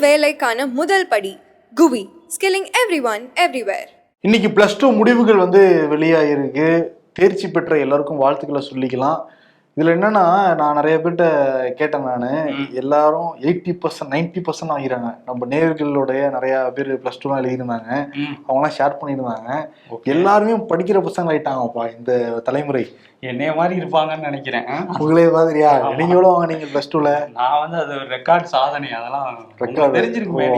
வேலைக்கான முதல் படி Guvi skilling every one everywhere இன்னைக்கு ப்ளஸ் டூ முடிவுகள் வந்து வெளியாகிருக்கு தேர்ச்சி பெற்ற எல்லாருக்கும் வாழ்த்துக்களை சொல்லிக்கலாம். இதுல என்னன்னா நான் நிறைய பேர்கிட்ட கேட்டேன் நான். எல்லாரும் எயிட்டி பர்சன்ட் நைன்டி பர்சன்ட் வாங்கிறாங்க நம்ம நேர்களுடைய நிறைய பேர் ப்ளஸ் டூலாம் எழுதியிருந்தாங்க. ம். அவங்களாம் ஷேர் பண்ணியிருந்தாங்க. எல்லாருமே படிக்கிற பசங்க ஆயிட்டாங்கப்பா இந்த தலைமுறை. என்னைய மாதிரி இருப்பாங்கன்னு நினைக்கிறேன்? உங்களே மாதிரியா? நீங்க எவ்வளவு வாங்குனீங்க ப்ளஸ் டூல நான் வந்து அது ஒரு ரெக்கார்ட் சாதனை அதெல்லாம் ரெக்கார்டு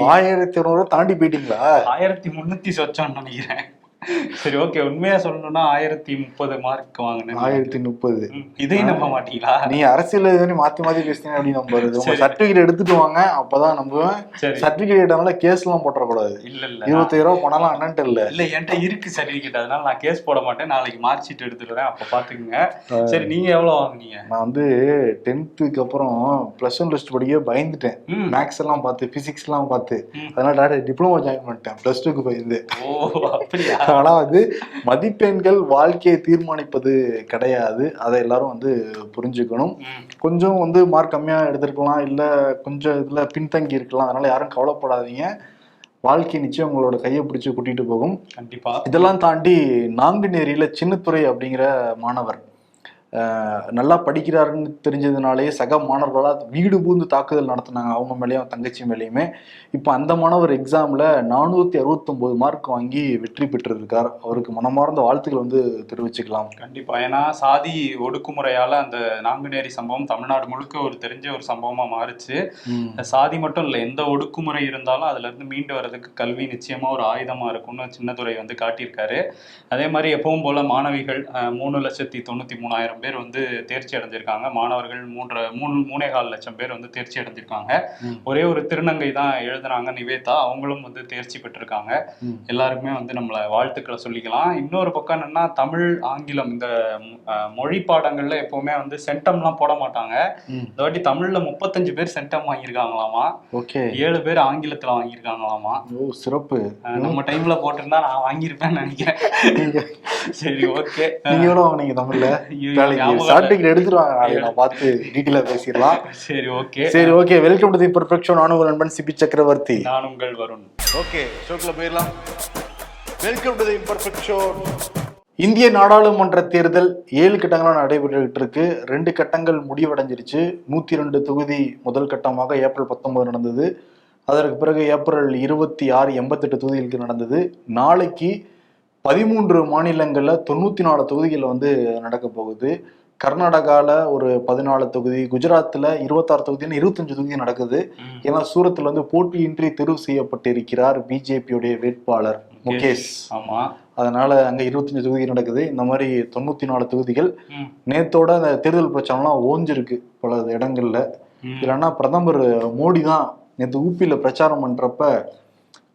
ஆயிரத்தி இருநூறு தாண்டி போயிட்டீங்களா? ஆயிரத்தி முன்னூத்தி சொச்சோன்னு நினைக்கிறேன். சரி ஓகே உண்மையா சொல்லணும்னா ஆயிரத்தி முப்பது மார்க் வாங்கினேன். ஆயிரத்தி முப்பது. இதையும் நம்ப மாட்டீங்களா? நீ அரசியல் இதுன்னு மாத்தி மாத்தி பேசுனீங்க அப்படின்னு நம்புறது. உங்க சரி. சர்டிபிகேட் எடுத்துட்டு வாங்க அப்பதான் நம்புவேன். சரி. சர்டிபிகேட் எல்லாம் கேஸ் எல்லாம் போட்டுறக்கூடாது. இல்ல இல்ல. இருபத்தி ரூபா பணம்லாம் அண்ணன்ட்டு இல்ல. இல்ல என்கிட்ட இருக்கு சர்டிபிகேட் அதனால நான் கேஸ் போட மாட்டேன். நாளைக்கு மார்க் ஷீட் எடுத்துட்டு வரேன் அப்ப பாத்துக்கங்க. சரி நீங்க எவ்வளவு வாங்குனீங்க? நான் வந்து டென்த்துக்கு அப்புறம் பிளஸ் ஒன் பிளஸ் டூ படிக்க பயந்துட்டேன். மேக்ஸ் எல்லாம் பார்த்து பிசிக்ஸ் எல்லாம் பார்த்து. அதனால டேரக்ட் டிப்ளமோ ஜாயின் பண்ணிட்டேன். பிளஸ் டூக்கு பயந்து ஓ அப்படியா? ஆனா வந்து மதிப்பெண்கள் வாழ்க்கையை தீர்மானிப்பது கிடையாது. அதை எல்லாரும் வந்து புரிஞ்சுக்கணும். கொஞ்சம் வந்து மார்க் கம்மியா எடுத்திருக்கலாம். இல்ல கொஞ்சம் இதுல பின்தங்கி இருக்கலாம். அதனால யாரும் கவலைப்படாதீங்க. வாழ்க்கை நிச்சயம் உங்களோட கையை பிடிச்சு கூட்டிட்டு போகும். கண்டிப்பா. இதெல்லாம் தாண்டி நாங்குநேரியில சின்னத்துறை அப்படிங்கிற மாணவர் நல்லா படிக்கிறாருன்னு தெரிஞ்சதுனாலே சக மாணவர்களால் வீடு பூந்து தாக்குதல் நடத்தினாங்க அவங்க மேலேயும் தங்கச்சி மேலேயுமே. இப்போ அந்த மாணவர் எக்ஸாம்ல நானூத்தி அறுபத்தொன்பது மார்க் வாங்கி வெற்றி பெற்றிருக்கார். அவருக்கு மனமார்ந்த வாழ்த்துக்கள் வந்து தெரிவிச்சுக்கலாம். கண்டிப்பா. ஏன்னா சாதி ஒடுக்குமுறையால அந்த நாங்குநேரி சம்பவம் தமிழ்நாடு முழுக்க ஒரு தெரிஞ்ச ஒரு சம்பவமா மாறுச்சு. சாதி மட்டும் இல்லை எந்த ஒடுக்குமுறை இருந்தாலும் அதுல இருந்து மீண்டு வர்றதுக்கு கல்வி நிச்சயமா ஒரு ஆயுதமா இருக்கும்னு சின்னதுரை வந்து காட்டியிருக்காரு. அதே மாதிரி எப்பவும் போல மாணவிகள் மூணு லட்சத்தி தொண்ணூத்தி மூணாயிரம் பேர் வந்து தேர்ச்சி அடைஞ்சிருக்காங்க. மாணவர்கள் மூன்று மூணு மூணே கால் லட்சம் பேர் வந்து தேர்ச்சி அடைஞ்சிருக்காங்க. ஒரே ஒரு திருநங்கை தான் எழுதுனாங்க நிவேதா. அவங்களும் வந்து தேர்ச்சி பெற்றிருக்காங்க. எல்லாருக்குமே வந்து நம்மள வாழ்த்துக்களை சொல்லிக்கலாம். இன்னொரு பக்கம் என்னன்னா தமிழ் ஆங்கிலம் இந்த மொழி பாடங்கள்ல எப்பவுமே வந்து சென்டம்லாம் போட மாட்டாங்க. இந்த வாட்டி தமிழ்ல முப்பத்தஞ்சு பேர் சென்டம் வாங்கியிருக்காங்களாமா? ஓகே. ஏழு பேர் ஆங்கிலத்துல வாங்கியிருக்காங்களாமா? ஓ சிறப்பு. நம்ம டைம்ல போட்டிருந்தா நான் வாங்கியிருப்பேன்னு நினைக்கிறேன். சரி ஓகே. நீங்க எவ்வளவு வாங்குனீங்க தமிழ்ல? நாளைக்கு. சர்டிபிகேட் எடுத்துருவாங்க. நாளைக்கு நான் பார்த்து டீட்டெயிலா பேசிடலாம். சரி ஓகே சரி okay welcome to the perfection நானும் உங்கள் நண்பன் சிபி சக்கரவர்த்தி. நான் உங்கள் வருண். ஓகே ஷோக்குள்ள போயிடலாம். Welcome to the imperfect show இந்திய நாடாளுமன்ற தேர்தல் ஏழு கட்டங்களாக நடைபெற்றுக்கிட்டு இருக்கு. ரெண்டு கட்டங்கள் முடிவடைஞ்சிருச்சு. நூத்தி ரெண்டு தொகுதி முதல் கட்டமாக ஏப்ரல் பத்தொன்பது நடந்தது. அதற்கு பிறகு ஏப்ரல் இருபத்தி ஆறு எண்பத்தெட்டு தொகுதிகளுக்கு நடந்தது. நாளைக்கு பதிமூன்று மாநிலங்களில் தொண்ணூற்றி நாலு தொகுதிகள் வந்து நடக்க போகுது. கர்நாடகாவில் ஒரு பதினாலு தொகுதி குஜராத்தில் இருபத்தாறு தொகுதின்னு இருபத்தஞ்சு தொகுதி நடக்குது. ஏன்னா சூரத்தில் வந்து போட்டியின்றி தெரிவு செய்யப்பட்டிருக்கிறார் பிஜேபியுடைய வேட்பாளர் முகேஷ். ஆமா. அதனால அங்க இருபத்தஞ்சு தொகுதி நடக்குது. இந்த மாதிரி தொண்ணூத்தி நாலு தொகுதிகள். நேத்தோட அந்த தேர்தல் பிரச்சாரம்லாம் ஓஞ்சிருக்கு பல இடங்கள்ல. இல்லைன்னா பிரதமர் மோடி தான் நேற்று ஊப்பியில பிரச்சாரம் பண்றப்ப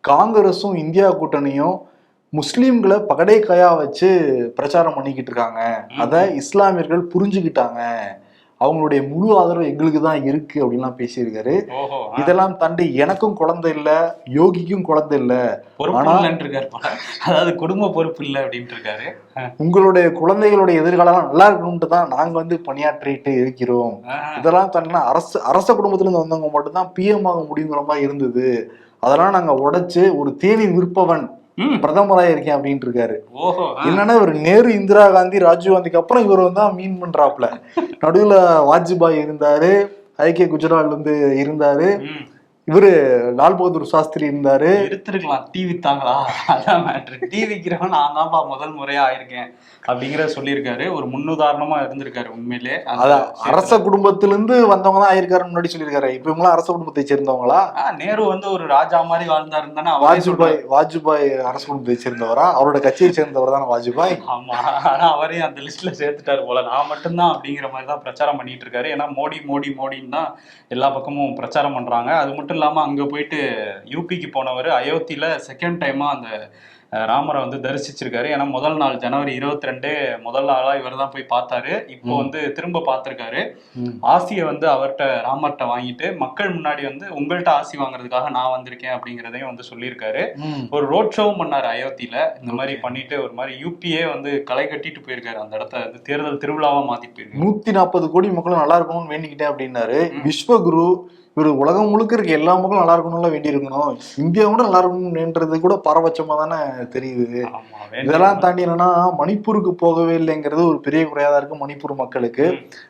காங்கிரஸும் இந்தியா கூட்டணியும் முஸ்லீம்களை பகடைக்காயா வச்சு பிரச்சாரம் பண்ணிக்கிட்டு இருக்காங்க அதை இஸ்லாமியர்கள் புரிஞ்சுக்கிட்டாங்க. அவங்களுடைய முழு ஆதரவு எங்களுக்கு தான் இருக்கு அப்படின்லாம் பேசியிருக்காரு. இதெல்லாம் தாண்டி எனக்கும் குழந்தை இல்ல யோகிக்கும் குழந்தை இல்ல. அதாவது குடும்ப பொறுப்பு இல்லை அப்படின்ட்டு இருக்காரு உங்களுடைய குழந்தைகளுடைய எதிர்காலம் நல்லா இருக்கணும்ட்டு தான் நாங்க வந்து பணியாற்றிட்டு இருக்கிறோம். இதெல்லாம் தாண்டினா அரசு அரச குடும்பத்துல இருந்து வந்தவங்க மட்டும்தான் பிஎம் ஆக முடியுங்கிற மாதிரி இருந்தது. அதெல்லாம் நாங்க உடைச்சு ஒரு தேநீர் விற்பவன் ம். பிரதமரா இருக்கேன் அப்படின்ட்டு இருக்காரு. என்னன்னா இவர் நேரு இந்திரா காந்தி ராஜீவ் காந்திக்கு அப்புறம் இவர் வந்து மீன் பண்றாப்ல நடுவுல வாஜ்பாய் இருந்தாரு ஐக்கிய குஜராத்ல இருந்து இருந்தாரு. இவரு லால் பகதூர் சாஸ்திரி இருந்தாரு. எடுத்திருக்கலாம். டீ வித்தாங்களா அதான் மேட்ரு டீ விக்கிறவன் நான் தான்ப்பா முதல் முறையா ஆயிருக்கேன் அப்படிங்கிற சொல்லியிருக்காரு. ஒரு முன்னுதாரணமா இருந்திருக்காரு உண்மையிலே. அதான். அரச குடும்பத்திலிருந்து வந்தவங்க தான் ஆயிருக்காரு முன்னாடி சொல்லியிருக்காரு. இப்ப இவங்களாம் அரச குடும்பத்தை சேர்ந்தவங்களா? நேரு வந்து ஒரு ராஜா மாதிரி வாழ்ந்தாருன்னு தானே வாஜ்பாய் வாஜ்பாய் அரசு குடும்பத்தை சேர்ந்தவரா? அவரோட கட்சியை சேர்ந்தவர் தானே வாஜ்பாய்? ஆமா. ஆனா அவரையும் அந்த லிஸ்ட்ல சேர்த்துட்டாரு போல. நான் மட்டும்தான் அப்படிங்கிற மாதிரி தான் பிரச்சாரம் பண்ணிட்டு இருக்காரு. ஏன்னா மோடி மோடி மோடின்னு தான் எல்லா பக்கமும் பிரச்சாரம் பண்றாங்க. அது மட்டும் இல்லாம அங்க போயிட்டு யூபிக்கு போனவர் அயோத்தியில் செகண்ட் டைமாக அந்த ராமரை வந்து தரிசிச்சிருக்காரு. ஏன்னா முதல் நாள் ஜனவரி இருபத்தி ரெண்டு முதல் நாளா இவர் தான் போய் பார்த்தாரு. இப்போ வந்து திரும்ப பார்த்திருக்காரு. ஆசியை வந்து அவர்கிட்ட ராமர்கிட்ட வாங்கிட்டு மக்கள் முன்னாடி வந்து உங்கள்கிட்ட ஆசி வாங்குறதுக்காக நான் வந்திருக்கேன் அப்படிங்கிறதையும் வந்து சொல்லியிருக்காரு. ஒரு ரோட் ஷோவும் பண்ணாரு அயோத்தியில. இந்த மாதிரி பண்ணிட்டு ஒரு மாதிரி யூபியே வந்து களை கட்டிட்டு போயிருக்காரு. அந்த இடத்த வந்து தேர்தல் திருவிழாவா மாத்திட்டு போயிருக்காரு. நூத்தி நாற்பது கோடி மக்களும் நல்லா இருக்கணும்னு வேண்டிக்கிட்டேன் அப்படின்னாரு. விஸ்வகுரு இவர் உலகம் முழுக்க இருக்க எல்லா மக்களும் நல்லா இருக்கணும்ல வேண்டி இருக்கணும் இந்தியா கூட நல்லா இருக்கணும்ன்றது கூட பாரபட்சமா தானே தெரியுது. இதெல்லாம் தாண்டி என்னன்னா மணிப்பூருக்கு போகவே இல்லைங்கிறது ஒரு பெரிய குறையா தான் இருக்கு மணிப்பூர் மக்களுக்கு.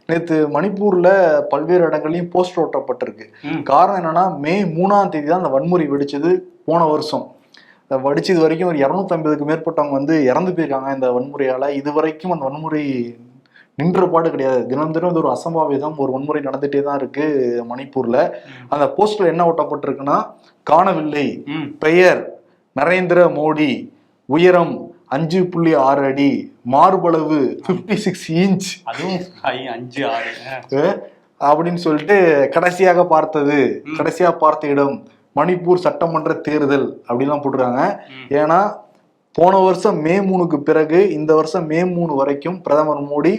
நேத்து மணிப்பூர்ல பல்வேறு இடங்கள்லயும் போஸ்டர் ஒட்டப்பட்டிருக்கு. ம். காரணம் என்னன்னா மே மூணாம் தேதி தான் அந்த வன்முறை வெடிச்சது போன வருஷம். வெடிச்சது வரைக்கும் ஒரு இரநூத்தி ஐம்பதுக்கு மேற்பட்டவங்க வந்து இறந்து போயிருக்காங்க இந்த வன்முறையால. இது வரைக்கும் அந்த வன்முறை நின்ற பாடு கிடையாது. தினம் தினம் இது ஒரு அசம்பாவிதம் ஒரு வன்முறை நடந்துட்டே தான் இருக்கு மணிப்பூர்ல. அந்த போஸ்டர்ல என்ன ஒட்டப்பட்டிருக்குன்னா காணவில்லை. பெயர் நரேந்திர மோடி உயரம் அஞ்சு புள்ளி ஆறு அடி மார்பளவு 56 சிக்ஸ் இன்ச் அதுவும் அஞ்சு ஆறு. அப்படின்னு சொல்லிட்டு கடைசியாக பார்த்தது கடைசியா பார்த்த இடம் மணிப்பூர் சட்டமன்ற தேர்தல் அப்படிலாம் போட்டிருக்காங்க. ஏன்னா போன வருஷம் மே மூணுக்கு பிறகு இந்த வருஷம் மே மூணு வரைக்கும் பிரதமர் மோடி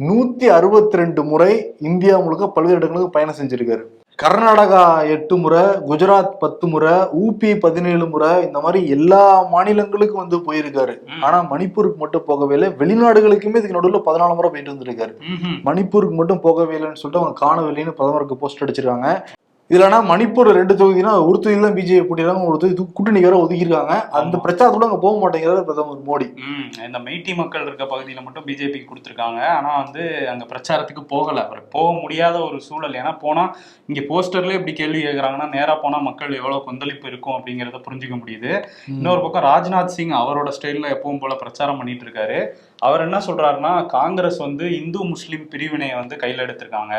நூத்தி அறுபத்தி ரெண்டு முறை இந்தியா முழுக்க பல்வேறு இடங்களுக்கு பயணம் செஞ்சிருக்காரு கர்நாடகா எட்டு முறை குஜராத் பத்து முறை ஊபி பதினேழு முறை இந்த மாதிரி எல்லா மாநிலங்களுக்கும் வந்து போயிருக்காரு. ஆனா மணிப்பூருக்கு மட்டும் போகவே இல்லை வெளிநாடுகளுக்குமே இதுக்கு நடுவில் பதினாலு முறை போயிட்டு வந்திருக்காரு ம்ஹும். மணிப்பூருக்கு மட்டும் போகவே இல்லைன்னு சொல்லிட்டு அவங்க காணவில்லைன்னு பிரதமருக்கு போஸ்ட் அடிச்சிருக்காங்க இதுலனா மணிப்பூர் ரெண்டு தொகுதினா ஒரு தொகுதி தான் பிஜேபி போட்டிடுறாங்க ஒரு தொகுதி கூட்டணி வேற ஒதுக்கியிருக்காங்க. அந்த. பிரச்சாரத்தோட அங்க போக மாட்டேங்கிறாரு பிரதமர் மோடி. இந்த மெய்ட்டி மக்கள் இருக்க பகுதியில மட்டும் பிஜேபி கொடுத்துருக்காங்க. ஆனா வந்து அங்க பிரச்சாரத்துக்கு போகல. அவர் போக முடியாத ஒரு சூழல். ஏன்னா போனா இங்க போஸ்டர்ல இப்படி கேள்வி கேட்கறாங்கன்னா நேரா போனா மக்கள் எவ்வளவு கொந்தளிப்பு இருக்கும் அப்படிங்கறத புரிஞ்சுக்க முடியுது. இன்னொரு பக்கம் ராஜ்நாத் சிங் அவரோட ஸ்டைல்ல எப்பவும் போல பிரச்சாரம் பண்ணிட்டு இருக்காரு அவர் என்ன சொல்றாருன்னா காங்கிரஸ் வந்து இந்து முஸ்லிம் பிரிவினையை வந்து கையில எடுத்திருக்காங்க.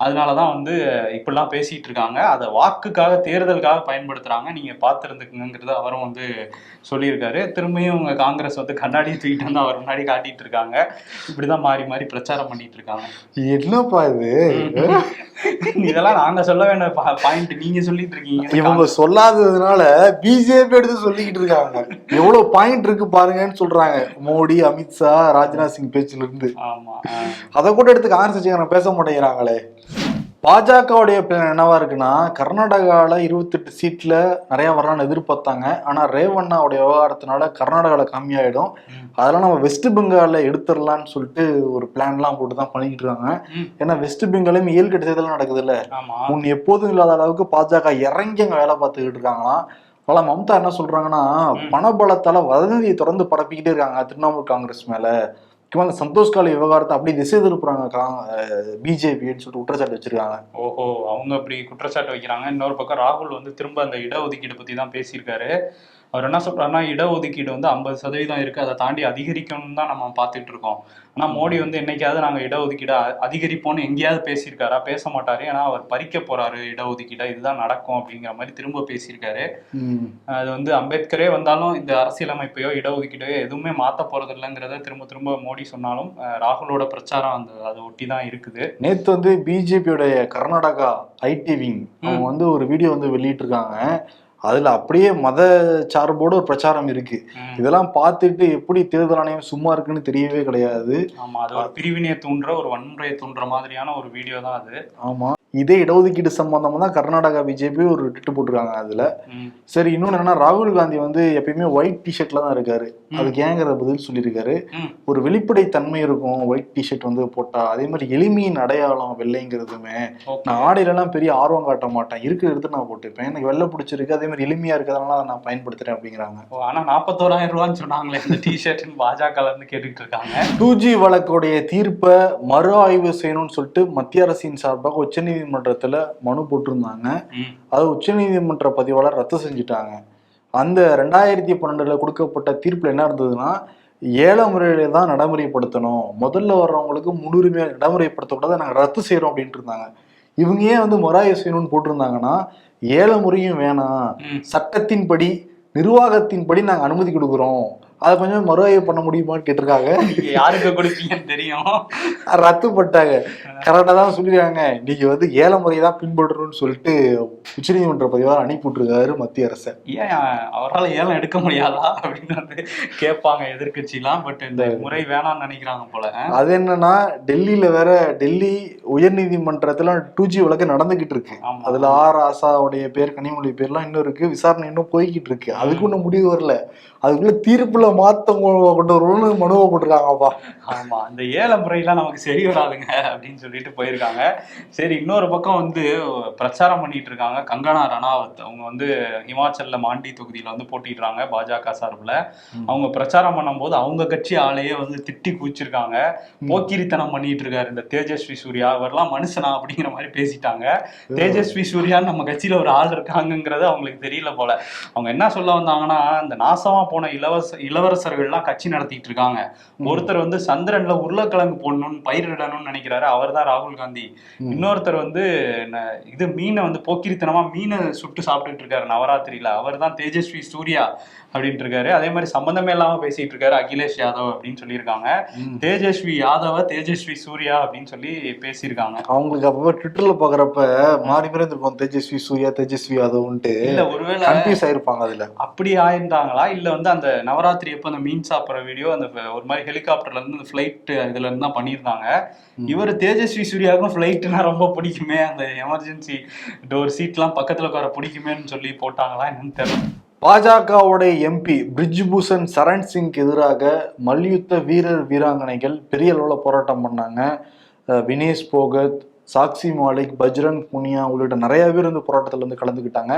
அதனாலதான் வந்து இப்படிலாம் பேசிட்டு இருக்காங்க. அதை வாக்குக்காக தேர்தலுக்காக பயன்படுத்துறாங்க. நீங்க பார்த்துருந்துக்குங்கிறது அவரும் வந்து சொல்லியிருக்காரு. திரும்பியும் உங்க காங்கிரஸ் வந்து கண்ணாடி தூக்கிட்டு வந்து அவர் முன்னாடி காட்டிட்டு இருக்காங்க. இப்படிதான் மாறி மாறி பிரச்சாரம் பண்ணிட்டு இருக்காங்க. என்னப்பா இது? இதெல்லாம் நாங்க சொல்ல வேண்டிய பாயிண்ட் நீங்க சொல்லிட்டு இருக்கீங்க. இவங்க சொல்லாததுனால பிஜேபி எடுத்து சொல்லிக்கிட்டு இருக்காங்க. எவ்வளவு பாயிண்ட் இருக்கு பாருங்கன்னு சொல்றாங்க. மோடி அமித்ஷா ராஜ்நாத் சிங் பேச்சுல இருந்து. அதை கூட எடுத்து காங்கிரஸ் பேச மாட்டேங்கிறாங்களே. பாஜகவுடைய பிளான் என்னவா இருக்குன்னா கர்நாடகாவில் இருபத்தெட்டு சீட்ல நிறைய வரலாம்னு எதிர்பார்த்தாங்க. ஆனா ரேவண்ணாவுடைய விவகாரத்தினால கர்நாடகாவில் கம்மியாயிடும். அதெல்லாம் நம்ம வெஸ்ட் பெங்கால்ல எடுத்துடலாம்னு சொல்லிட்டு ஒரு பிளான்லாம் போட்டு தான் பண்ணிக்கிட்டு இருக்காங்க. ஏன்னா வெஸ்ட் பெங்காலும் ஏழ்கட்ட தேர்தல் நடக்குது இல்ல முன் எப்போதும் இல்லாத அளவுக்கு பாஜக இறங்கி அங்க வேலை பார்த்துக்கிட்டு இருக்காங்களாம். பல மம்தா என்ன சொல்றாங்கன்னா. பணபலத்தால வதந்தியை தொடர்ந்து பரப்பிக்கிட்டே இருக்காங்க திரிணாமுல் காங்கிரஸ் மேல. முக்கியமாக அந்த சந்தோஷ் காலி விவகாரத்தை அப்படி திசை திருப்புறாங்க பிஜேபின்னு சொல்லிட்டு குற்றச்சாட்டு வச்சிருக்காங்க. ஓஹோ அவங்க அப்படி குற்றச்சாட்டு வைக்கிறாங்க. இன்னொரு பக்கம் ராகுல் வந்து திரும்ப அந்த இடஒதுக்கீடு பத்தி தான் பேசியிருக்காரு. அவர் என்ன சொல்றாருன்னா இடஒதுக்கீடு வந்து ஐம்பது சதவீதம் இருக்கு. அதை தாண்டி அதிகரிக்கணும்னு தான் நம்ம பார்த்துட்டு இருக்கோம். ஆனா மோடி வந்து என்னைக்காவது நாங்க இடஒதுக்கீடு அ- அதிகரிப்போம்னு எங்கேயாவது பேசியிருக்காரா? பேச மாட்டாரு. ஏன்னா அவர் பறிக்க போறாரு இடஒதுக்கீடை. இதுதான் நடக்கும் அப்படிங்கிற மாதிரி திரும்ப பேசியிருக்காரு. அது வந்து அம்பேத்கரே வந்தாலும் இந்த அரசியலமைப்பையோ இடஒதுக்கீடையோ எதுவுமே மாத்த போறது இல்லைங்கிறத திரும்ப திரும்ப மோடி சொன்னாலும் ராகுலோட பிரச்சாரம் அந்த அதை ஒட்டி தான் இருக்குது. நேத்து வந்து பிஜேபியோடைய கர்நாடகா ஐடி விங் அவங்க வந்து ஒரு வீடியோ வந்து வெளியிட்டிருக்காங்க. அதுல அப்படியே மத சார்போட ஒரு பிரச்சாரம் இருக்கு. இதெல்லாம் பார்த்துட்டு எப்படி தேர்தல் ஆணையம் சும்மா இருக்குன்னு தெரியவே கிடையாது ஆமா அது ஒரு பிரிவினையை தூண்டுற ஒரு வன்முறையை தூண்டுற மாதிரியான ஒரு வீடியோ தான் அது ஆமா இதே இடஒதுக்கீடு சம்பந்தமா தான் கர்நாடகா பிஜேபி ஒரு டிட்டு போட்டிருக்காங்க அதுல. சரி இன்னொன்னு என்னன்னா ராகுல் காந்தி வந்து எப்பயுமே ஒயிட் டிஷர்ட்ல தான் இருக்காரு. அதுக்கு ஏங்கிற பதில் சொல்லியிருக்காரு. ஒரு வெளிப்படை தன்மை இருக்கும் ஒயிட் டிஷர்ட் வந்து போட்டா அதே மாதிரி எளிமையின் அடையாளம் வெள்ளைங்கிறதுமே. நான் ஆடையிலலாம் பெரிய ஆர்வம் காட்ட மாட்டேன். இருக்கிற எடுத்து நான் போட்டுப்பேன் எனக்கு வெள்ளை பிடிச்சிருக்கு அதே மாதிரி எளிமையா இருக்கிறதுனால அதை நான் பயன்படுத்துறேன் அப்படிங்கிறாங்க. ஆனா நாற்பத்தோராயிரம் ரூபான்னு சொன்னாங்களே இந்த டிஷர்ட்னு பாஜக இருந்து கேட்டுக்கிட்டு இருக்காங்க டூ ஜி வழக்குடைய தீர்ப்பை மறு ஆய்வு செய்யணும்னு சொல்லிட்டு மத்திய அரசின் சார்பாக உச்சநீதிமன்றத்துல மனு போட்டிருந்தாங்க. அதை உச்சநீதிமன்ற பதிவாளர் ரத்து செஞ்சுட்டாங்க. அந்த ரெண்டாயிரத்தி பன்னெண்டுல கொடுக்கப்பட்ட தீர்ப்புல என்ன இருந்ததுன்னா ஏழை முறையில தான் நடைமுறைப்படுத்தணும். முதல்ல வர்றவங்களுக்கு முன்னுரிமையாக நடைமுறைப்படுத்தக்கூடாது நாங்கள் ரத்து செய்யறோம் அப்படின்ட்டு இருந்தாங்க. இவங்க ஏன் வந்து மொராய செய்யணும்னு போட்டிருந்தாங்கன்னா ஏழை முறையும் வேணாம். சட்டத்தின்படி நிர்வாகத்தின்படி நாங்கள் அனுமதி கொடுக்குறோம். அதை கொஞ்சம் மறுஆய்வு பண்ண முடியுமான்னு கேட்டிருக்காங்க. யாருக்கு கொடுப்பீங்கன்னு தெரியும். ரத்து பண்ணிட்டாங்க. கரெக்டாக தான் சொல்லியிருக்காங்க. நீங்க வந்து ஏல முறையை தான் பின்பற்றணும்னு சொல்லிட்டு உச்சநீதிமன்ற பதிவாக அனுப்பி விட்டுருக்காரு மத்திய அரசை. ஏன் அவரால் ஏலம் எடுக்க முடியாதா அப்படின்னு வந்து கேட்பாங்க எதிர்க்கட்சிலாம். பட் இந்த முறை வேணாம்னு நினைக்கிறாங்க போல. அது என்னன்னா டெல்லியில வேற டெல்லி உயர்நீதிமன்றத்துல டூ ஜி வழக்கு நடந்துகிட்டு இருக்கு. அதுல ஆர் ஆசாவுடைய பேர் கனிமொழி பேர்லாம் இன்னும் இருக்கு. விசாரணை இன்னும் போய்கிட்டு இருக்கு. அதுக்கு ஒன்றும் முடிவு வரல. அதுக்குள்ள தீர்ப்புல மாத்தம் கொண்டு வரணும்னு மனுவை போட்டிருக்காங்கப்பா. ஆமா இந்த ஏல முறையெல்லாம் நமக்கு சரி வராதுங்க அப்படின்னு சொல்லிட்டு போயிருக்காங்க. சரி இன்னொரு பக்கம் வந்து பிரச்சாரம் பண்ணிட்டு இருக்காங்க கங்கனா ரணாவத். அவங்க வந்து ஹிமாச்சல்ல மாண்டி தொகுதியில வந்து போட்டிடுறாங்க பாஜக சார்பில். அவங்க பிரச்சாரம் பண்ணும்போது அவங்க கட்சி ஆளையே வந்து திட்டி கூச்சிருக்காங்க போக்கிரித்தனம் பண்ணிட்டு இருக்காரு இந்த தேஜஸ்வி சூர்யா. அவர்லாம் மனுஷனா அப்படிங்கிற மாதிரி பேசிட்டாங்க. தேஜஸ்வி சூர்யான்னு நம்ம கட்சியில ஒரு ஆள் இருக்காங்கங்கிறது அவங்களுக்கு தெரியல போல. அவங்க என்ன சொல்ல வந்தாங்கன்னா இந்த நாசமா போன இளவரச இளவரசர்கள்லாம் கட்சி நடத்திட்டு இருக்காங்க. ஒருத்தர் வந்து சந்திரன்ல உருளைக்கிழங்கு போடணும்னு பயிரிடணும்னு நினைக்கிறாரு. அவர் தான் ராகுல் காந்தி. இன்னொருத்தர் வந்து இது மீனை வந்து போக்கிரித்தனமா மீனை சுட்டு சாப்பிட்டுட்டு இருக்காரு நவராத்திரியில. அவர் தான் தேஜஸ்வி சூர்யா அப்படின்ட்டு இருக்காரு. அதே மாதிரி சம்பந்தமே இல்லாம பேசிட்டு இருக்காரு அகிலேஷ் யாதவ் அப்படின்னு சொல்லியிருக்காங்க. தேஜஸ்வி யாதவ தேஜஸ்வி சூர்யா அப்படின்னு சொல்லி பேசியிருக்காங்க. அவங்களுக்கு அப்பப்ப ட்விட்டர்ல பாக்குறப்ப மாறி மாறி இருந்திருக்கும் தேஜஸ்வி சூர்யா தேஜஸ்வி யாதவ்ன்ட்டு. இல்ல ஒருவேளை கன்ஃபியூஸ் ஆயிருப்பாங்க அதுல. அப்படி ஆயிருந்தாங்களா? இல்ல வந்து அந்த நவராத்திரி அப்போ அந்த மீன் சாப்பிட்ற வீடியோ அந்த ஒரு மாதிரி ஹெலிகாப்டர்ல இருந்து அந்த ஃபிளைட் இதுல இருந்து தான் பண்ணியிருந்தாங்க. இவர் தேஜஸ்வி சூர்யாவுக்கும் ஃபிளைட்னா ரொம்ப பிடிக்குமே அந்த எமர்ஜென்சி டோர் சீட்லாம் பக்கத்துல உட்கார பிடிக்குமேன்னு சொல்லி போட்டாங்களா என்னன்னு தெரியல. பாஜகவுடைய எம்பி பிரிஜ்பூஷன் சரண் சிங்க்கு எதிராக மல்யுத்த வீரர் வீராங்கனைகள் பெரிய அளவில் போராட்டம் பண்ணாங்க. வினேஷ் போகத் சாக்சி மாலிக் பஜ்ரங் புனியா உள்ளிட்ட நிறைய பேர் இந்த போராட்டத்தில் வந்து கலந்துக்கிட்டாங்க.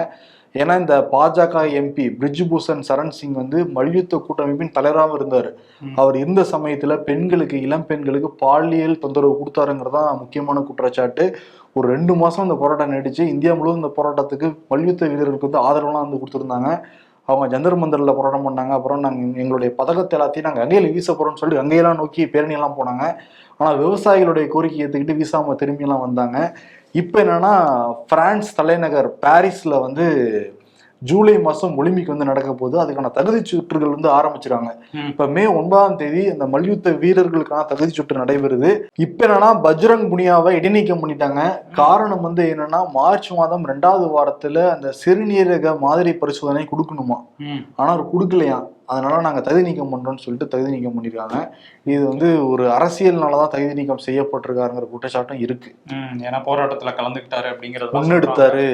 ஏன்னா இந்த பாஜக எம்பி பிரிஜ்பூஷன் சரண் சிங் வந்து மல்யுத்த கூட்டமைப்பின் தலைவராகவும் இருந்தார். அவர் இருந்த சமயத்துல பெண்களுக்கு இளம் பெண்களுக்கு பாலியல் தொந்தரவு கொடுத்தாருங்கிறதான் முக்கியமான குற்றச்சாட்டு. ஒரு ரெண்டு மாசம் இந்த போராட்டம் நீடிச்சு இந்தியா முழுவதும் இந்த போராட்டத்துக்கு மல்யுத்த வீரர்களுக்கு வந்து ஆதரவுலாம் வந்து கொடுத்துருந்தாங்க. அவங்க ஜந்தர் மந்தரில் போராட்டம் பண்ணாங்க. அப்புறம் நாங்கள் எங்களுடைய பதக்கத்தை எல்லாத்தையும் நாங்கள் கங்கையில் வீச போகிறோம்னு சொல்லி கங்கையெல்லாம் நோக்கி பேரணியெல்லாம் போனாங்க. ஆனால் விவசாயிகளுடைய கோரிக்கை ஏற்றுக்கிட்டு வீசாம திரும்பியெல்லாம் வந்தாங்க. இப்போ என்னன்னா பிரான்ஸ் தலைநகர் பாரிஸில் வந்து ஜூலை மாதம் ஒலிம்பிக் வந்து நடக்க போகுது. அதுக்கான தகுதி சுற்றுகள் வந்து ஆரம்பிச்சிருக்காங்க. இப்ப மே ஒன்பதாம் தேதி அந்த மல்யுத்த வீரர்களுக்கான தகுதி சுற்று நடைபெறுது. இப்ப என்னன்னா பஜ்ரங் புனியாவை இடைநீக்கம் பண்ணிட்டாங்க. காரணம் வந்து என்னன்னா மார்ச் மாதம் ரெண்டாவது வாரத்துல அந்த சிறுநீரக மாதிரி பரிசோதனை கொடுக்கணுமா? ம். ஆனா அவர் கொடுக்கலையாம் அதனால நாங்க தகுதி நீக்கம் பண்றோம்னு சொல்லிட்டு தகுதி நீக்கம் பண்ணிருக்காங்க. இது வந்து ஒரு அரசியல்னாலதான் தகுதி நீக்கம் செய்யப்பட்டிருக்காருங்கிற குற்றச்சாட்டும் இருக்கு. ஏன்னா போராட்டத்துல கலந்துக்கிட்டாரு அப்படிங்கறது முன்னெடுத்தாரு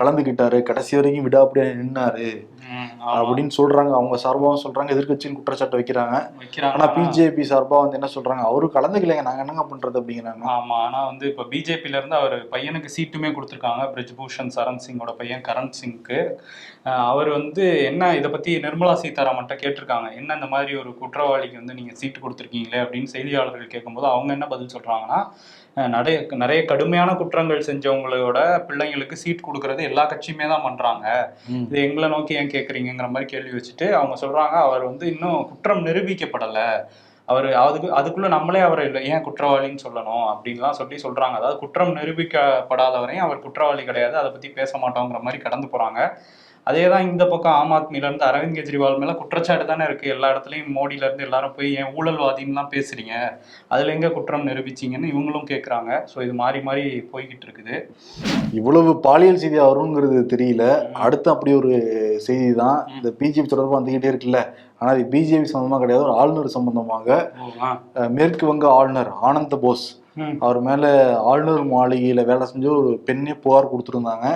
கலந்துக்கிட்டாரு. கடைசி வரைக்கும் விடாப்படியா நின்னாரு. அப்படின்னு சொல்றாங்க. அவங்க சார்பாகவும் சொல்றாங்க. எதிர்க்கட்சியின் குற்றச்சாட்டு வைக்கிறாங்க. ஆனா பிஜேபி சார்பா வந்து என்ன சொல்றாங்க? அவரு கலந்துக்கலைங்க. நாங்க என்னங்க பண்றது அப்படிங்கிறாங்க. ஆமா. ஆனா வந்து இப்ப பிஜேபில இருந்து அவர் பையனுக்கு சீட்டுமே கொடுத்துருக்காங்க. பிரிஜ்பூஷன் சரண் சிங்கோட பையன் கரண் சிங்க்கு. அவர் வந்து என்ன இதை பத்தி நிர்மலா சீதாராமன்ட்ட கேட்டிருக்காங்க. என்ன இந்த மாதிரி ஒரு குற்றவாளிக்கு வந்து நீங்க சீட்டு கொடுத்துருக்கீங்களே அப்படின்னு செய்தியாளர்கள் கேட்கும்போது அவங்க என்ன பதில் சொல்றாங்கன்னா நிறைய நிறைய கடுமையான குற்றங்கள் செஞ்சவங்களோட பிள்ளைங்களுக்கு சீட் கொடுக்கறது எல்லா கட்சியுமே தான் பண்றாங்க. இது எங்களை நோக்கி ஏன் கேட்குறீங்கிற மாதிரி கேள்வி வச்சுட்டு அவங்க சொல்றாங்க அவர் வந்து இன்னும் குற்றம் நிரூபிக்கப்படலை. அவர் அதுக்கு அதுக்குள்ள நம்மளே அவரை இல்லை ஏன் குற்றவாளின்னு சொல்லணும் அப்படின்லாம் சொல்லி சொல்றாங்க. அதாவது குற்றம் நிரூபிக்கப்படாதவரையும் அவர் குற்றவாளி கிடையாது அதை பத்தி பேச மாட்டோங்கிற மாதிரி கடந்து போறாங்க. அதே தான் இந்த பக்கம் ஆம் ஆத்மில இருந்து அரவிந்த் கெஜ்ரிவால் மேல குற்றச்சாட்டு தானே இருக்கு. எல்லா இடத்துலயும் மோடியில இருந்து எல்லாரும் போய் ஏன் ஊழல்வாதின்லாம் பேசுறீங்க? அதுல எங்க குற்றம் நிரூபிச்சீங்கன்னு இவங்களும் கேக்குறாங்க. ஸோ இது மாறி மாறி போய்கிட்டு இருக்குது. இவ்வளவு பாலியல் செய்தி வருங்கிறது தெரியல. அடுத்து அப்படி ஒரு செய்தி தான் இந்த பிஜேபி தொடர்பா வந்துகிட்டே இருக்குல்ல. ஆனா இது பிஜேபி சம்பந்தமா கிடையாது. ஒரு ஆளுநர் சம்பந்தமாக. மேற்கு வங்க ஆளுநர் ஆனந்த போஸ். அவர் மேல ஆளுநர் மாளிகையில வேலை செஞ்ச ஒரு பெண்ணே புகார் கொடுத்துருந்தாங்க.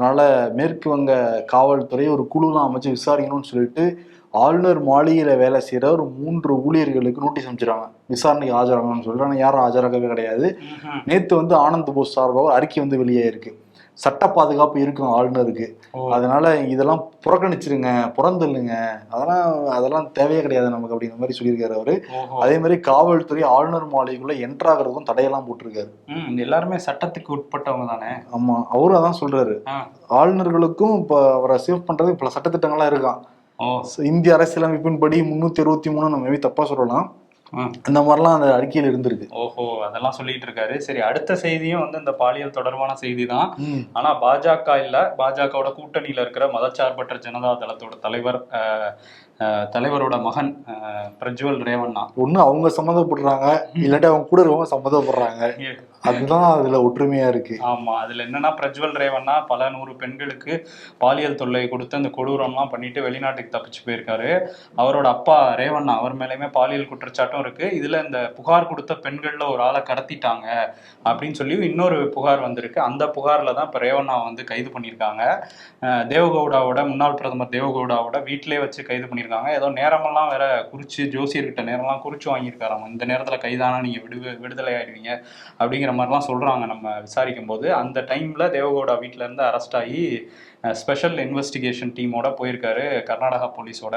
அதனால மேற்கு வங்க காவல்துறை ஒரு குழுலாம் அமைச்சு விசாரிக்கணும்னு சொல்லிட்டு ஆளுநர் மாளிகையில வேலை செய்யற ஒரு மூன்று ஊழியர்களுக்கு நோட்டீஸ் அமைச்சிருக்காங்க விசாரணைக்கு ஆஜராகணும்னு சொல்லிட்டு. ஆனா யாரும் ஆஜராகவே கிடையாது. நேத்து வந்து ஆனந்த் போஸ் சார்பாக அறிக்கை வந்து வெளியாயிருக்கு. சட்ட பாதுகாப்பு இருக்கும் ஆளுநருக்கு. அதனால இதெல்லாம் புறக்கணிச்சிருங்க புறந்தள்ளுங்க அதெல்லாம் அதெல்லாம் தேவையே கிடையாது நமக்கு அப்படிங்கிற மாதிரி சொல்லியிருக்காரு அவரு. அதே மாதிரி காவல்துறை ஆளுநர் மாளிகைக்குள்ள என்ட்ராகிறதுக்கும் தடையெல்லாம் போட்டிருக்காரு எல்லாருமே சட்டத்துக்கு உட்பட்டவங்க தானே ஆமா அவரும் அதான் சொல்றாரு. ஆளுநர்களுக்கும் இப்ப அவரை சேவ் பண்றதுக்கு பல சட்டத்திட்டங்கள்லாம் இருக்கான் இந்திய அரசியலமைப்பின்படி முன்னூத்தி அறுபத்தி மூணு நம்ம தப்பா சொல்லலாம். இந்த மாதிரிலாம் அந்த அறிக்கையில் இருந்திருக்கு. ஓஹோ அதெல்லாம் சொல்லிட்டு இருக்காரு. சரி அடுத்த செய்தியும் வந்து இந்த பாலியல் தொடர்பான செய்தி தான். ஆனா பாஜக இல்ல. பாஜகவோட கூட்டணியில இருக்கிற மதச்சார்பற்ற ஜனதா தளத்தோட தலைவர் தலைவரோட மகன் பிரஜ்வல் ரேவண்ணா. ஒண்ணு அவங்க சம்மந்தப்படுறாங்க. இல்லாட்டி அவங்க கூட இருக்கவங்க சம்மந்தப்படுறாங்க. அதுதான் அதுல ஒற்றுமையா இருக்கு. ஆமா அதுல என்னன்னா பிரஜ்வல் ரேவன்னா பல நூறு பெண்களுக்கு பாலியல் தொல்லை கொடுத்து அந்த கொடூரம்லாம் பண்ணிட்டு வெளிநாட்டுக்கு தப்பிச்சு போயிருக்காரு. அவரோட அப்பா ரேவண்ணா அவர் மேலேயுமே பாலியல் குற்றச்சாட்டும் இருக்கு. இதுல இந்த புகார் கொடுத்த பெண்கள்ல ஒரு ஆளை கடத்திட்டாங்க அப்படின்னு சொல்லி இன்னொரு புகார் வந்திருக்கு. அந்த புகார்ல தான் இப்ப ரேவண்ணா வந்து கைது பண்ணியிருக்காங்க. தேவகவுடாவோட முன்னாள் பிரதமர் தேவகவுடாவோட வீட்டிலே வச்சு கைது பண்ணியிருக்காங்க. ஏதோ நேரமெல்லாம் வேற குறிச்சு ஜோசியர்கிட்ட நேரம்லாம் குறிச்சு வாங்கியிருக்காராம். இந்த நேரத்துல கைதானா நீங்க விடு விடுதலை ஆயிடுவீங்க அப்படிங்கிற மாதிரிலாம் சொல்கிறாங்க நம்ம விசாரிக்கும் போது அந்த டைமில் தேவகவுடா வீட்டிலேருந்து இருந்து அரெஸ்ட் ஆகி ஸ்பெஷல் இன்வெஸ்டிகேஷன் டீமோட போயிருக்காரு கர்நாடகா போலீஸோட.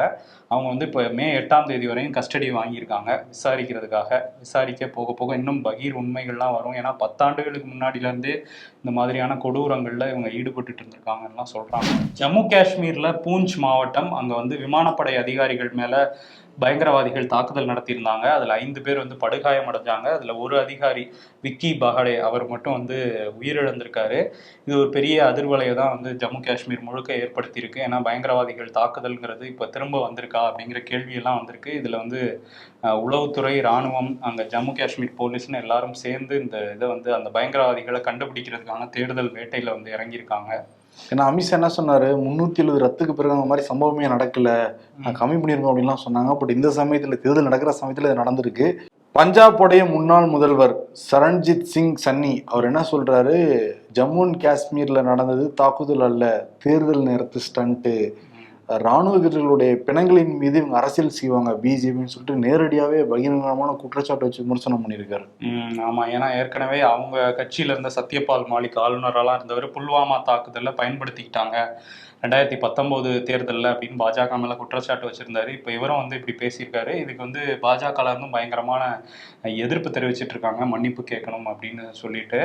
அவங்க வந்து இப்போ மே எட்டாம் தேதி வரையும் கஸ்டடி வாங்கியிருக்காங்க. விசாரிக்கிறதுக்காக. விசாரிக்க போக போக இன்னும் பகீர் உண்மைகள்லாம் வரும். ஏன்னா பத்தாண்டுகளுக்கு முன்னாடிலேருந்தே இந்த மாதிரியான கொடூரங்களில் இவங்க ஈடுபட்டுட்டு இருந்திருக்காங்கலாம் சொல்கிறாங்க ஜம்மு காஷ்மீரில் பூஞ்ச் மாவட்டம் அங்கே வந்து விமானப்படை அதிகாரிகள் மேலே பயங்கரவாதிகள் தாக்குதல் நடத்தியிருந்தாங்க. அதில் ஐந்து பேர் வந்து படுகாயம் அடைஞ்சாங்க. அதில் ஒரு அதிகாரி விக்கி பஹடே அவர் மட்டும் வந்து உயிரிழந்திருக்காரு. இது ஒரு பெரிய அதிர்வலையை தான் வந்து ஜம்மு காஷ்மீர் முழுக்க ஏற்படுத்தியிருக்கு. ஏன்னா பயங்கரவாதிகள் தாக்குதல்ங்கிறது இப்போ திரும்ப வந்திருக்கா அப்படிங்கிற கேள்வியெல்லாம் வந்திருக்கு. இதில் வந்து உளவுத்துறை இராணுவம் அங்கே ஜம்மு காஷ்மீர் போலீஸ்னு எல்லாரும் சேர்ந்து இந்த இதை வந்து அந்த பயங்கரவாதிகளை கண்டுபிடிக்கிறதுக்கான தேடுதல் வேட்டையில் வந்து இறங்கியிருக்காங்க. ஏன்னா அமித்ஷா என்ன சொன்னாரு? முன்னூத்தி எழுபது ரத்துக்கு பிறகு அந்த மாதிரி சம்பவமே நடக்கல. நான் கம்மி பண்ணிருக்கோம் அப்படின்லாம் சொன்னாங்க. பட் இந்த சமயத்துல தேர்தல் நடக்கிற சமயத்துல இது நடந்திருக்கு. பஞ்சாபுடைய முன்னாள் முதல்வர் சரண்ஜித் சிங் சன்னி அவர் என்ன சொல்றாரு? ஜம்மு அண்ட் காஷ்மீர்ல நடந்தது தாக்குதல் அல்ல. தேர்தல் நேரத்து ஸ்டண்ட்டு. ராணுவ வீரர்களுடைய பிணங்களின் மீது இவங்க அரசியல் செய்வாங்க பிஜேபின்னு சொல்லிட்டு நேரடியாவே பகிரங்கமான குற்றச்சாட்டு வச்சு விமர்சனம் பண்ணியிருக்காரு. ஆமாம் ஆமா. ஏன்னா ஏற்கனவே அவங்க கட்சியில இருந்த சத்யபால் மாலிக் ஆளுநரெல்லாம் இருந்தவர் புல்வாமா தாக்குதலில் பயன்படுத்திக்கிட்டாங்க. ரெண்டாயிரத்தி பத்தொன்பது தேர்தலில் அப்படின்னு பாஜக மேல குற்றச்சாட்டு வச்சிருந்தாரு. இப்போ இவரும் வந்து இப்படி பேசியிருக்காரு. இதுக்கு வந்து பாஜக இருந்தும் பயங்கரமான எதிர்ப்பு தெரிவிச்சிட்டு இருக்காங்க. மன்னிப்பு கேட்கணும் அப்படின்னு சொல்லிட்டு.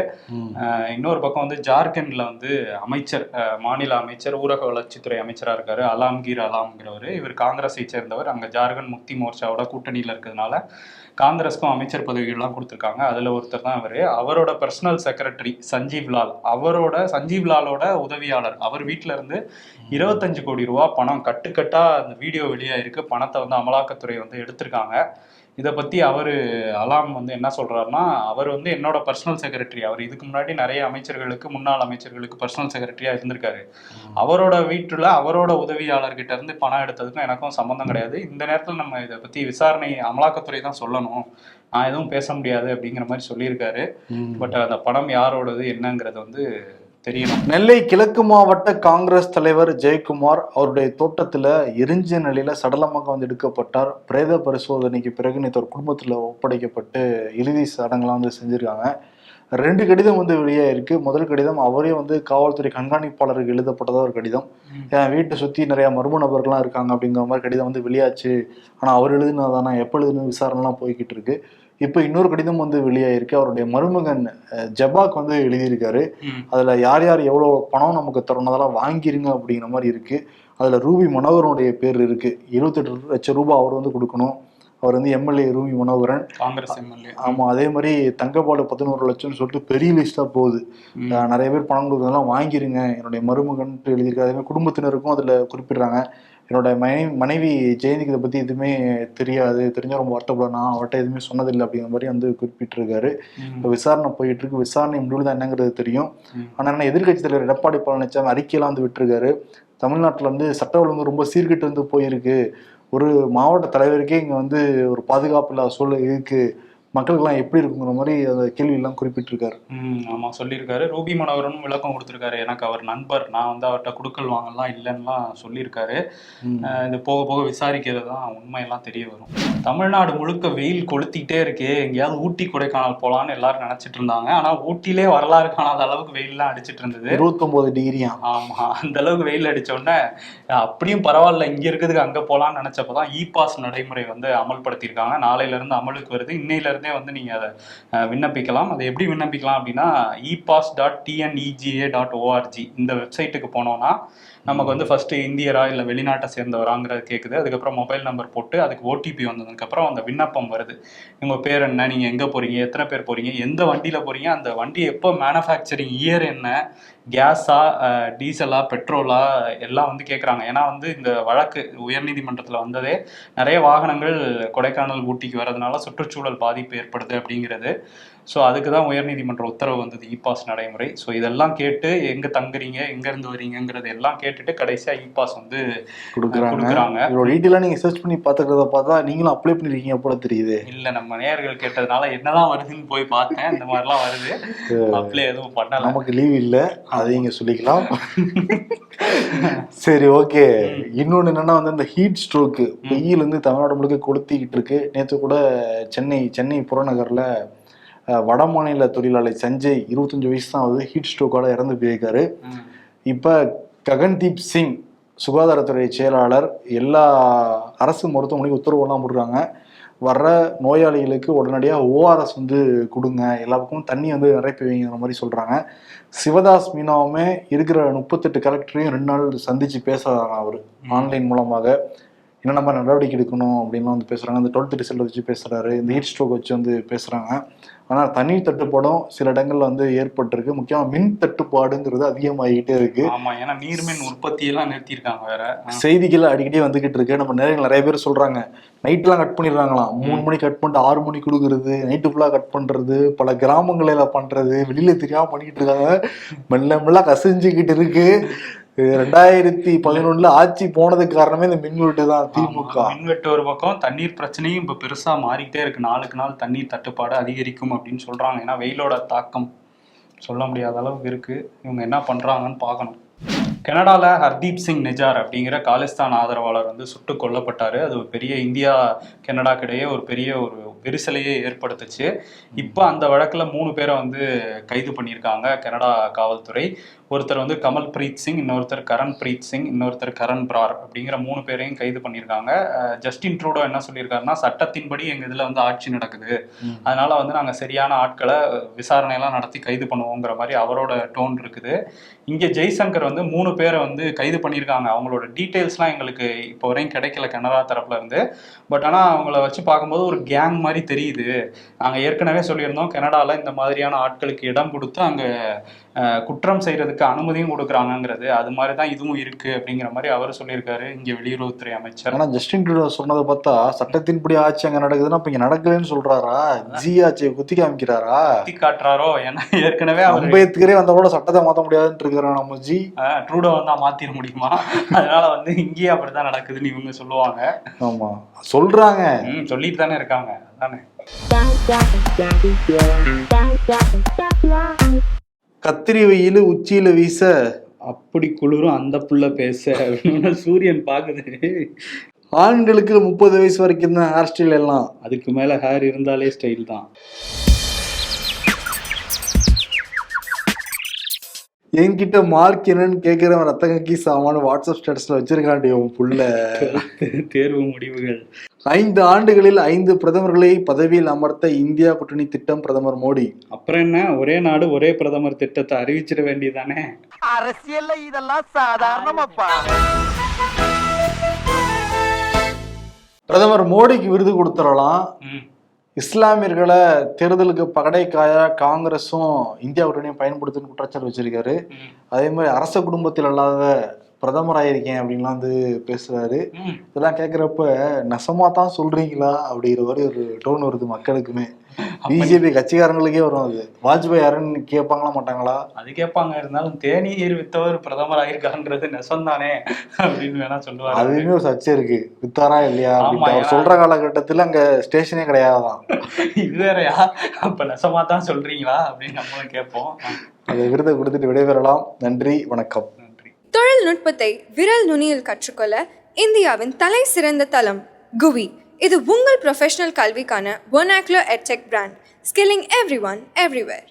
இன்னொரு பக்கம் வந்து ஜார்க்கண்ட்ல வந்து அமைச்சர் மாநில அமைச்சர் ஊரக வளர்ச்சித்துறை அமைச்சரா இருக்காரு. அலாம்கீர் அலாம்ங்கிறவர். இவர் காங்கிரஸை சேர்ந்தவர். அங்க ஜார்க்கண்ட் முக்தி மோர்ச்சாவோட கூட்டணியில இருக்கிறதுனால காங்கிரஸ்க்கும் அமைச்சர் பதவிகள்லாம் கொடுத்துருக்காங்க. அதுல ஒருத்தர் தான் அவரு. அவரோட பர்சனல் செக்ரட்டரி சஞ்சீவ் லால். அவரோட சஞ்சீவ் லாலோட உதவியாளர். அவர் வீட்ல இருந்து இருபத்தஞ்சு கோடி ரூபா பணம் கட்டுக்கட்டா அந்த வீடியோ வெளியாயிருக்கு பணத்தை வந்து அமலாக்கத்துறை வந்து எடுத்திருக்காங்க. இதை பத்தி அவரு அலாம் வந்து என்ன சொல்றாருன்னா அவர் வந்து என்னோட பர்சனல் செக்ரட்டரி அவர் இதுக்கு முன்னாடி நிறைய அமைச்சர்களுக்கு முன்னாள் அமைச்சர்களுக்கு பர்சனல் செக்ரட்டரியா இருந்திருக்காரு. அவரோட வீட்டுல அவரோட உதவியாளர்கிட்ட இருந்து பணம் எடுத்ததுக்கும் எனக்கும் சம்மந்தம் கிடையாது. இந்த நேரத்துல நம்ம இதை பத்தி விசாரணை அமலாக்கத்துறை தான் சொல்லணும். நான் எதுவும் பேச முடியாது அப்படிங்கிற மாதிரி சொல்லியிருக்காரு. பட் அந்த பணம் யாரோடது என்னங்கிறது வந்து தெரியணும் நெல்லை கிழக்கு மாவட்ட காங்கிரஸ் தலைவர் ஜெயக்குமார் அவருடைய தோட்டத்துல எரிஞ்ச நிலையில சடலமாக வந்து எடுக்கப்பட்டார். பிரேத பரிசோதனைக்கு பிறகு நேற்று ஒரு குடும்பத்துல ஒப்படைக்கப்பட்டு இறுதி சடங்கெல்லாம் வந்து செஞ்சிருக்காங்க. ரெண்டு கடிதம் வந்து வெளியாயிருக்கு முதல் கடிதம் அவரே வந்து காவல்துறை கண்காணிப்பாளருக்கு எழுதப்பட்டதா ஒரு கடிதம். என் வீட்டை சுத்தி நிறைய மர்ம நபர்கள்லாம் இருக்காங்க அப்படிங்கிற மாதிரி கடிதம் வந்து வெளியாச்சு. ஆனா அவர் எழுதினதானா எப்போ எழுதுன விசாரணைலாம் போய்கிட்டு இருக்கு. இப்போ இன்னொரு கடிதம் வந்து வெளியாயிருக்கு. அவருடைய மருமகன் ஜபாக் வந்து எழுதியிருக்காரு. அதுல யார் யார் எவ்வளோ பணம் நமக்கு தரணும் அதெல்லாம் வாங்கிருங்க அப்படிங்கிற மாதிரி இருக்கு. அதுல ரூபி மனோகரனுடைய பேர் இருக்கு. எழுபத்தெட்டு லட்சம் ரூபாய் அவர் வந்து கொடுக்கணும். அவர் வந்து எம்எல்ஏ ரூபி மனோகரன். காங்கிரஸ் எம்எல்ஏ ஆமா அதே மாதிரி தங்கப்பாடு பதினோரு லட்சம்னு சொல்லிட்டு பெரிய லிஸ்டா போகுது. நிறைய பேர் பணம் கொடுக்கறதெல்லாம் வாங்கிருங்க. என்னுடைய மருமகன்ட்டு எழுதியிருக்காரு அதே மாதிரி குடும்பத்தினருக்கும் அதுல குறிப்பிடுறாங்க. என்னோட மனைவி மனைவி ஜெயந்திக்கு இதை பத்தி எதுவுமே தெரியாது. தெரிஞ்சா ரொம்ப வருத்தப்பட நான் அவர்கிட்ட எதுவுமே சொன்னதில்லை அப்படிங்கிற மாதிரி வந்து குறிப்பிட்டிருக்காரு. இப்போ விசாரணை போயிட்டு இருக்கு. விசாரணை முடிவு தான் என்னங்கிறது தெரியும். ம். ஆனா என்ன எதிர்க்கட்சி தலைவர் எடப்பாடி பழனிசாமி அறிக்கையெல்லாம் வந்து விட்டுருக்காரு. தமிழ்நாட்டுல வந்து சட்ட ஒழுங்கு ரொம்ப சீர்கெட்டு வந்து போயிருக்கு. ஒரு மாவட்ட தலைவருக்கே இங்கே வந்து ஒரு பாதுகாப்பு இல்லாத சூழல் இருக்குது மக்களுக்கெல்லாம் எப்படி இருக்குங்கிற மாதிரி அந்த கேள்வி எல்லாம் குறிப்பிட்டிருக்காரு. ம் ஆமா சொல்லியிருக்காரு. ரூபி மனோகரனும் விளக்கம் கொடுத்திருக்காரு. எனக்கு அவர் நண்பர் நான் வந்து அவர்கிட்ட குடுக்கல் வாங்கலாம் இல்லைன்னுலாம் சொல்லியிருக்காரு. இது போக போக விசாரிக்கிறது தான் உண்மையெல்லாம் தெரிய வரும். தமிழ்நாடு முழுக்க வெயில் கொளுத்திக்கிட்டே இருக்கே எங்கேயாவது ஊட்டி கொடைக்கானல் போலான்னு எல்லாரும் நினைச்சிட்டு இருந்தாங்க. ஆனா ஊட்டிலே வரலாறு காணாத அளவுக்கு வெயில்லாம் அடிச்சிட்டு இருந்தது. இருபத்தொன்பது டிகிரியா ஆமா அந்த அளவுக்கு வெயில் அடிச்ச உடனே அப்படியும் பரவாயில்ல இங்க இருக்கிறதுக்கு அங்க போலாம்னு நினைச்சப்பதான் இ பாஸ் நடைமுறை வந்து அமல்படுத்தியிருக்காங்க. நாளையில இருந்து அமலுக்கு வருது. இன்னையில இருந்தே வந்து நீங்கள் அதை விண்ணப்பிக்கலாம். அதை எப்படி விண்ணப்பிக்கலாம் அப்படின்னா e pass dot TNEGA dot ORG இந்த வெப்சைட்டுக்கு போனோம்னா நமக்கு வந்து ஃபர்ஸ்ட் இந்தியரா இல்லை வெளிநாட்டை சேர்ந்தவராங்கிறது கேட்குது அதுக்கப்புறம் மொபைல் நம்பர் போட்டு அதுக்கு ஓடிபி வந்ததுக்கப்புறம் அந்த விண்ணப்பம் வருது. உங்கள் பேர் என்ன? நீங்கள் எங்கே போகிறீங்க எத்தனை பேர் போகிறீங்க எந்த வண்டியில் போகிறீங்க அந்த வண்டி எப்போ மேனுஃபேக்சரிங் இயர் என்ன? கேஸா டீசலா பெட்ரோலா எல்லாம் வந்து கேட்குறாங்க ஏன்னா வந்து இந்த வழக்கு உயர்நீதிமன்றத்தில் வந்ததே நிறைய வாகனங்கள் கொடைக்கானல் ஊட்டிக்கு வரதுனால சுற்றுச்சூழல் பாதிப்பு ஏற்படுது அப்படிங்கிறது. ஸோ அதுக்கு தான் உயர்நீதிமன்ற உத்தரவு வந்தது இ பாஸ் நடைமுறை. ஸோ இதெல்லாம் கேட்டு எங்கே தங்குறீங்க எங்கேருந்து வரீங்கங்கிறது எல்லாம் கேட்டுட்டு கடைசியாக இ பாஸ் வந்து கொடுக்குறாங்க. இதோட டீட்டெயிலாக நீங்கள் சர்ச் பண்ணி பார்த்துக்கிறத பார்த்தா நீங்களும் அப்ளை பண்ணிருக்கீங்க போல தெரியுது. இல்லை நம்ம நேயர்கள் கேட்டதுனால என்னதான் வருதுன்னு போய் பார்த்தேன். இந்த மாதிரிலாம் வருது. அப்ளை எதுவும் பண்ணல. நமக்கு லீவ் இல்லை. அதை இங்க சொல்லிக்கலாம். சரி ஓகே இன்னொன்று என்னன்னா வந்து இந்த ஹீட் ஸ்ட்ரோக்கு வெயில் வந்து தமிழ்நாடு முழுக்க கொளுத்திக்கிட்டு இருக்கு. நேற்று கூட சென்னை சென்னை புறநகர்ல வட மாநில தொழிலாளி சஞ்சய் இருபத்தஞ்சு வயசு தான் ஆகுது ஹீட் ஸ்ட்ரோக்கோட இறந்து போயிருக்காரு. இப்போ ககன்தீப் சிங் சுகாதாரத்துறை செயலாளர் எல்லா அரசு மருத்துவமனைக்கு உத்தரவுலாம் போட்டுருக்காங்க. வர்ற நோயாளிகளுக்கு உடனடியாக ஓஆர்எஸ் வந்து கொடுங்க. எல்லா பக்கமும் தண்ணி வந்து நிரப்பி வைங்கிற மாதிரி சொல்கிறாங்க சிவதாஸ் மீனாவுமே இருக்கிற முப்பத்தெட்டு கலெக்டரையும் ரெண்டு நாள் சந்திச்சு பேசுறாங்க அவர் ஆன்லைன் மூலமாக. என்னென்ன மாதிரி நடவடிக்கை எடுக்கணும் அப்படின்லாம் வந்து பேசுகிறாங்க இந்த டுவெல்த் ரிசல்ட் வச்சு பேசுகிறாரு இந்த ஹீட் ஸ்ட்ரோக் வச்சு வந்து பேசுகிறாங்க ஆனால் தண்ணீர் தட்டுப்பாடும் சில இடங்கள்ல வந்து ஏற்பட்டிருக்கு. முக்கியமாக மின் தட்டுப்பாடுங்கிறது அதிகமாகிக்கிட்டே இருக்கு. ஆமா ஏன்னா நீர்மின் உற்பத்தி எல்லாம் நிறுத்தியிருக்காங்க வேற. செய்திகள் அடிக்கடி வந்துகிட்டு இருக்கு. நம்ம நிறைய நிறைய பேர் சொல்றாங்க. நைட்லாம் கட் பண்ணிடுறாங்களாம். மூணு மணிக்கு கட் பண்ணிட்டு ஆறு மணி கொடுக்குறது நைட்டு ஃபுல்லா கட் பண்றது பல கிராமங்களில பண்றது வெளியில தெரியாம பண்ணிக்கிட்டு இருக்காங்க. மெல்ல மெல்ல கசிஞ்சுக்கிட்டு இருக்கு. இது ரெண்டாயிரத்தி பதினொன்னுல ஆட்சி போனதுக்கு காரணமே இந்த மின்வெட்டு தான் திமுக. மின்வெட்டு ஒரு பக்கம் தண்ணீர் பிரச்சனையும் இப்ப பெருசா மாறிக்கிட்டே இருக்கு. நாளுக்கு நாள் தண்ணீர் தட்டுப்பாடு அதிகரிக்கும் அப்படின்னு சொல்றாங்க. ஏன்னா வெயிலோட தாக்கம் சொல்ல முடியாத அளவுக்கு இருக்கு. இவங்க என்ன பண்றாங்கன்னு பார்க்கணும். கனடால ஹர்தீப் சிங் நிஜார் அப்படிங்கிற காலிஸ்தான் ஆதரவாளர் வந்து சுட்டு கொல்லப்பட்டாரு. அது ஒரு பெரிய இந்தியா கனடாக்கிடையே ஒரு பெரிய ஒரு விரிசலையே ஏற்படுத்துச்சு. இப்போ அந்த வழக்குல மூணு பேரை வந்து கைது பண்ணியிருக்காங்க கனடா காவல்துறை. ஒருத்தர் வந்து கமல் பிரீத் சிங் இன்னொருத்தர் கரண் பிரீத் சிங் இன்னொருத்தர் கரண் பிரார் அப்படிங்கிற மூணு பேரையும் கைது பண்ணியிருக்காங்க. ஜஸ்டின் ட்ரூடோ என்ன சொல்லியிருக்காருன்னா சட்டத்தின்படி எங்க இதுல வந்து ஆட்சி நடக்குது. அதனால வந்து நாங்க சரியான ஆட்களை விசாரணை எல்லாம் நடத்தி கைது பண்ணுவோங்கிற மாதிரி அவரோட டோன் இருக்குது. இங்க ஜெய்சங்கர் வந்து மூணு பேரை வந்து கைது பண்ணியிருக்காங்க. அவங்களோட டீட்டெயில்ஸ்லாம் எங்களுக்கு இப்போ வரையும் கிடைக்கல கனடா தரப்புல இருந்து பட் ஆனா அவங்கள வச்சு பார்க்கும்போது ஒரு கேங் மாதிரி தெரியுது. நாங்க ஏற்கனவே சொல்லியிருந்தோம் கனடால இந்த மாதிரியான ஆட்களுக்கு இடம் கொடுத்து அங்க குற்றம் செய்யறதுக்கு அனுமதியும் கொடுக்குறாங்கங்கிறது அது மாதிரி தான் இதுவும் இருக்கு அப்படிங்கிற மாதிரி அவர் சொல்லியிருக்காரு இங்க வெளியுறவுத்துறை அமைச்சர். ஆனா ஜஸ்டின் ட்ரூடோ சொன்னதை பார்த்தா சட்டத்தின்படி ஆட்சி அங்க நடக்குதுன்னா அப்ப இங்க நடக்கலன்னு சொல்றாரா? ஜி ஆட்சியை குத்தி காமிக்கிறாரா? குத்தி காட்டுறாரோ ஏன்னா ஏற்கனவே அம்பேத்கரே வந்தா கூட சட்டத்தை மாத்த முடியாதுன்னு இருக்கிறோம் நம்ம ஜி? ட்ரூடோ வந்தா மாத்திர முடியுமா? அதனால வந்து இங்கேயே அப்படிதான் நடக்குதுன்னு இவங்க சொல்லுவாங்க. ஆமா. சொல்றாங்க. சொல்லிட்டு தானே இருக்காங்க. அதானே. கத்திரி வெயில் உச்சியில வீச அப்படி குளிரும் அந்த புள்ள பேச அப்படின்னு சூரியன் பாக்குது. ஆண்களுக்கு முப்பது வயசு வரைக்கும் தான் ஹேர் ஸ்டைல் எல்லாம். அதுக்கு மேல ஹேர் இருந்தாலே ஸ்டைல் தான். என்கிட்ட மார்க் என்னன்னு கேட்கிறவன் ரத்த கக்கி சாமான் வாட்ஸ்அப் ஸ்டேட்டஸ்ல வச்சிருக்காண்டி உன் புள்ள. தேர்வு முடிவுகள். ஐந்து ஆண்டுகளில் ஐந்து பிரதமர்களை பதவியில் அமர்த்த இந்தியா கூட்டணி திட்டம் பிரதமர் மோடி. அப்புறம் என்ன? ஒரே நாடு ஒரே பிரதமர் திட்டத்தை அறிவிச்சிட வேண்டியதானே அரசியல்ல இதெல்லாம் சாதாரணமாப்பா. பிரதமர் மோடிக்கு விருது கொடுத்துடலாம். ம். இஸ்லாமியர்களை தேர்தலுக்கு பகடைக்காயா காங்கிரஸும் இந்தியா கூட்டணியும் பயன்படுத்துன்னு குற்றச்சாட்டு வச்சிருக்காரு. அதே மாதிரி அரச குடும்பத்தில் அல்லாத பிரதமர் ஆயிருக்கேன் அப்படின்லாம் வந்து பேசுறாரு. இதெல்லாம் கேட்குறப்ப நெசமா தான் சொல்றீங்களா? அப்படிங்கிற மாதிரி ஒரு டோன் வருது மக்களுக்குமே. பிஜேபி கட்சிக்காரங்களுக்கே வரும் அது. வாஜ்பாய் யாருன்னு கேட்பாங்களா மாட்டாங்களா? அது கேட்பாங்க இருந்தாலும் தேநீர் வித்தவர் பிரதமர் ஆயிருக்கான்றது நெசந்தானே அப்படின்னு வேணா சொல்லுவாரு. அதுவுமே ஒரு சர்ச்சை இருக்கு. வித்தாரா இல்லையா அவர். சொல்ற காலகட்டத்துல அங்க ஸ்டேஷனே கிடையாதான் இது வேறயா? அப்ப நெசமா தான் சொல்றீங்களா அப்படின்னு நம்மளும் கேட்போம். அந்த விருதை கொடுத்துட்டு விடைபெறலாம். நன்றி வணக்கம். தொழில்நுட்பத்தை விரல் நுனியில் கற்றுக்கொள்ள இந்தியாவின் தலை சிறந்த தளம் குவி. இது உங்கள் ப்ரொஃபஷனல் கல்விக்கான an HCL edtech brand skilling every one everywhere